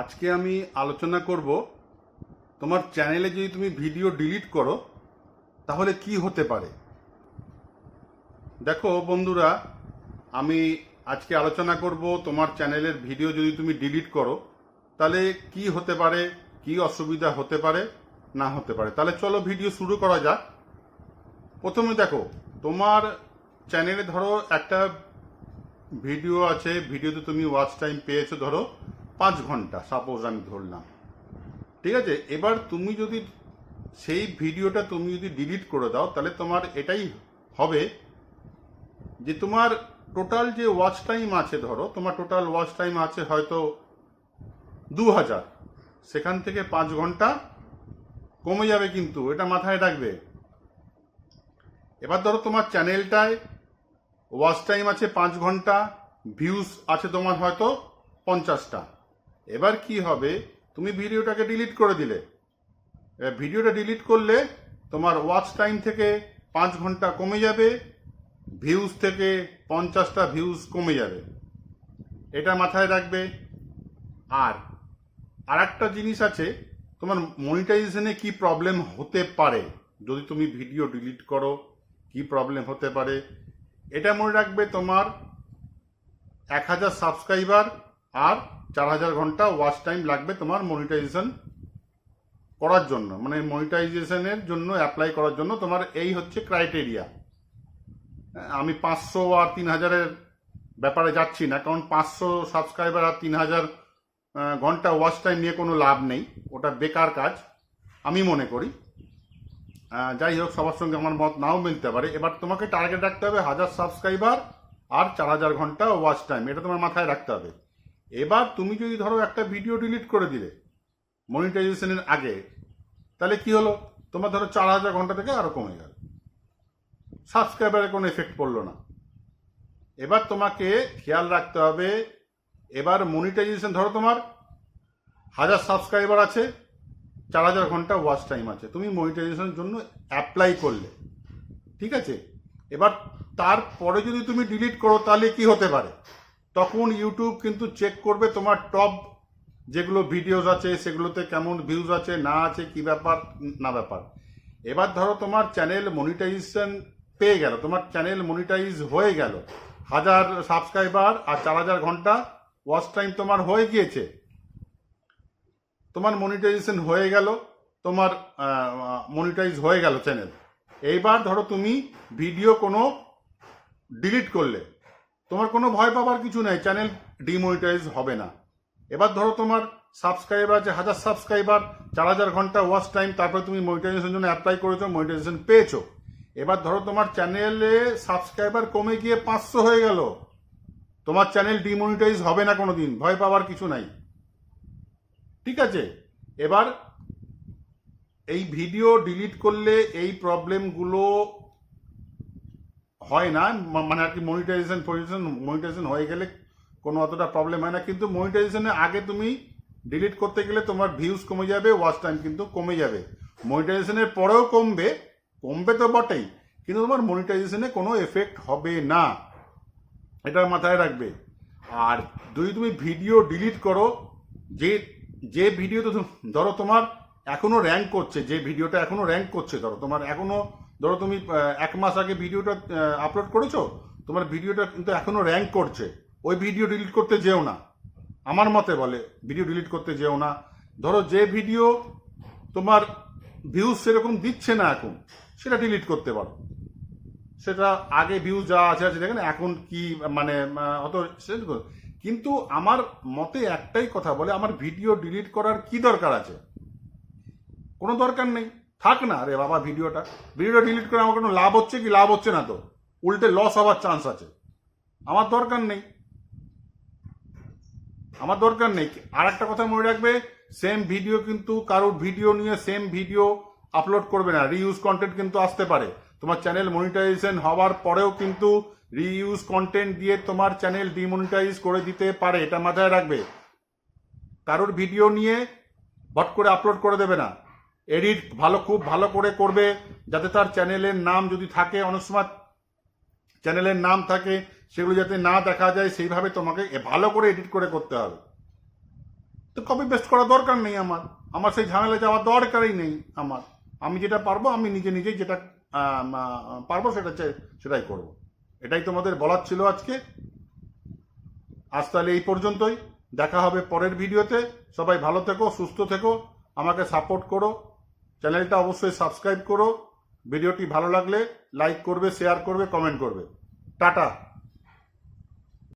আজকে আমি আলোচনা করব, তোমার চ্যানেলে যদি তুমি ভিডিও ডিলিট করো, তাহলে কি হতে পারে? দেখো বন্ধুরা, আমি আজকে আলোচনা করব তোমার চ্যানেলের ভিডিও যদি তুমি ডিলিট করো, তাহলে কি হতে পারে, কি অসুবিধা হতে পারে, না হতে পারে? তাহলে চলো ভিডিও শুরু করা যাক। প্রথমে দেখো, তোমার চ্যানেলে ধরো একটা ভিডিও আছে, ভিডিওতে তুমি ওয়াচ টাইম পেয়েছ ধরো পাঁচ ঘণ্টা সাপোজ আমি ধরলাম। ঠিক আছে? এবার তুমি যদি সেই ভিডিওটা তুমি যদি ডিলিট করে দাও, তাহলে তোমার এটাই হবে যে তোমার টোটাল যে ওয়াচ টাইম আছে ধরো, তোমার টোটাল ওয়াচ টাইম আছে হয়তো দু হাজার সেখান থেকে পাঁচ ঘণ্টা কমে যাবে কিন্তু, এটা মাথায় রাখবে। এবার ধরো তোমার চ্যানেলটায় ওয়াচ টাইম আছে পাঁচ ঘণ্টা ভিউজ আছে তোমার হয়তো পঞ্চাশটা। এবার কি হবে? তুমি ভিডিওটাকে ডিলিট করে দিলে। ভিডিওটা ডিলিট করলে তোমার ওয়াচ টাইম থেকে পাঁচ ঘণ্টা কমে যাবে ভিউজ থেকে পঞ্চাশটা ভিউজ কমে যাবে। এটা মাথায় রাখবে। আর আর একটা জিনিস আছে, তোমার মনিটাইজেশনে কি প্রবলেম হতে পারে? যদি তুমি ভিডিও ডিলিট করো, কি প্রবলেম হতে পারে? এটা মনে রাখবে তোমার এক হাজার সাবস্ক্রাইবার আর চার হাজার ঘণ্টা ওয়াচ টাইম লাগবে তোমার মনিটাইজেশন করার জন্য। মানে মনিটাইজেশনের জন্য অ্যাপ্লাই করার জন্য তোমার এই হচ্ছে ক্রাইটেরিয়া আমি পাঁচশো আর তিন হাজারের ব্যাপারে যাচ্ছি না, কারণ পাঁচশো সাবস্ক্রাইবার আর তিন হাজার ঘণ্টা ওয়াচ টাইম নিয়ে কোনো লাভ নেই। ওটা বেকার কাজ, আমি মনে করি। যাই হোক, সবার সঙ্গে আমার মত নাও মিলতে পারে। এবার তোমাকে টার্গেট রাখতে হবে হাজার সাবস্ক্রাইবার আর চার হাজার ঘণ্টা ওয়াচ টাইম এটা তোমার মাথায় রাখতে হবে। এবার তুমি যদি ধরো একটা ভিডিও ডিলিট করে দিলে মনিটাইজেশনের আগে, তাহলে কি হলো? তোমার ধরো চার হাজার ঘণ্টা থেকে আরও কমে গেল। সাবস্ক্রাইবারে কোনো এফেক্ট পড়ল না। এবার তোমাকে খেয়াল রাখতে হবে, এবার মনিটাইজেশন ধরো তোমার হাজার সাবস্ক্রাইবার আছে, চার হাজার ঘণ্টা ওয়াচ টাইম আছে। তুমি মনিটাইজেশনের জন্য অ্যাপ্লাই করলে। ঠিক আছে? এবার তারপরে যদি তুমি ডিলিট করো, তাহলে কি হতে পারে? তখন ইউটিউব কিন্তু চেক করবে তোমার টপ যেগুলো ভিডিওস আছে, সেগুলোতে কেমন ভিউজ আছে, না আছে, কি ব্যাপার, না ব্যাপার। এবার ধরো তোমার চ্যানেল মনিটাইজেশন পেয়ে গেল, তোমার চ্যানেল মনিটাইজ হয়ে গেল। হাজার সাবস্ক্রাইবার আর চার হাজার ঘণ্টা ওয়াচ টাইম তোমার হয়ে গিয়েছে। তোমার মনিটাইজেশন হয়ে গেল, তোমার মনিটাইজ হয়ে গেল চ্যানেল এইবার ধরো তুমি ভিডিও কোনো ডিলিট করলে। তোমার কোনো ভয় পাবার কিছু নেই চ্যানেল ডিমনিটাইজ হবে না। এবার ধরো তোমার সাবস্ক্রাইবার যে হাজার সাবস্ক্রাইবার চার হাজার ঘণ্টা ওয়াচ টাইম তারপরে তুমি মনিটাইজেশন জন্য অ্যাপ্লাই করেছ মনিটাইজেশন পেয়েছ। এবার ধরো তোমার চ্যানেলে সাবস্ক্রাইবার কমে গিয়ে পাঁচশো হয়ে গেল। তোমার চ্যানেল ডিমনিটাইজ হবে না কোনো দিন ভয় পাওয়ার কিছু নাই। ঠিক আছে? এবার এই ভিডিও ডিলিট করলে এই প্রবলেমগুলো হয় না মানে আর কি মনিটাইজেশন পজিশন মনিটাইজেশন হয়ে গেলে কোনো অতটা প্রবলেম হয় না। কিন্তু মনিটাইজেশনের আগে তুমি ডিলিট করতে গেলে তোমার ভিউজ কমে যাবে ওয়াচ টাইম কিন্তু কমে যাবে। মনিটাইজেশনের পরেও কমবে কমবে তো বটেই, কিন্তু তোমার মনিটাইজেশনে কোনো এফেক্ট হবে না। এটা মাথায় রাখবে। আর যদি তুমি ভিডিও ডিলিট করো, যে যে ভিডিও তো ধরো তোমার এখনও র্যাঙ্ক করছে, যে ভিডিওটা এখনও র্যাঙ্ক করছে, ধরো তোমার এখনও ধরো তুমি এক মাস আগে ভিডিওটা আপলোড করেছ, তোমার ভিডিওটা কিন্তু এখনও র্যাঙ্ক করছে। ওই ভিডিও ডিলিট করতে যেও না। আমার মতে বলে ভিডিও ডিলিট করতে যেও না। ধরো যে ভিডিও তোমার ভিউজ সেরকম দিচ্ছে না এখন, সেটা ডিলিট করতে পারো। সেটা আগে ভিউ যা আছে আছে, দেখেন, এখন কি মানে অত কিন্তু আমার মতে একটাই কথা বলে, আমার ভিডিও ডিলিট করার কি দরকার আছে? কোনো দরকার নেই। থাক না রে বাবা ভিডিওটা। ভিডিওটা ডিলিট করে আমার কোনো লাভ হচ্ছে কি? লাভ হচ্ছে না তো। উল্টে লস হওয়ার চান্স আছে। আমার দরকার নেই। আমার দরকার নেই। আর একটা কথা মনে রাখবে সেম ভিডিও কিন্তু কারোর ভিডিও নিয়ে সেম ভিডিও আপলোড করবে না। রিইউজ কন্টেন্ট কিন্তু আসতে পারে। তোমার চ্যানেল মনিটাইজেশন হওয়ার পরেও কিন্তু রিইউজ কন্টেন্ট দিয়ে তোমার চ্যানেল ডিমনিটাইজ করে দিতে পারে। এটা মাথায় রাখবে। কারোর ভিডিও নিয়ে বট করে আপলোড করে দেবে না। এডিট ভালো, খুব ভালো করে করবে, যাতে তার চ্যানেলের নাম যদি থাকে, অনেক সময় চ্যানেলের নাম থাকে, সেগুলো যাতে না দেখা যায়, সেইভাবে তোমাকে ভালো করে এডিট করে করতে হবে। তো কপি পেস্ট করার দরকার নেই আমার। আমার সেই ঝামেলা যাওয়ার দরকারই নেই আমার। আমি যেটা পারব, আমি নিজে নিজেই যেটা পারব সেটা সেটাই করব। এটাই তোমাদের বলার ছিল আজকে। আজ তাহলে এই পর্যন্তই। দেখা হবে পরের ভিডিওতে। সবাই ভালো থেকো, সুস্থ থেকো। আমাকে সাপোর্ট করো। চ্যানেলটা অবশ্যই সাবস্ক্রাইব করো। ভিডিওটি ভালো লাগলে লাইক করবে শেয়ার করবে কমেন্ট করবে। টাটা।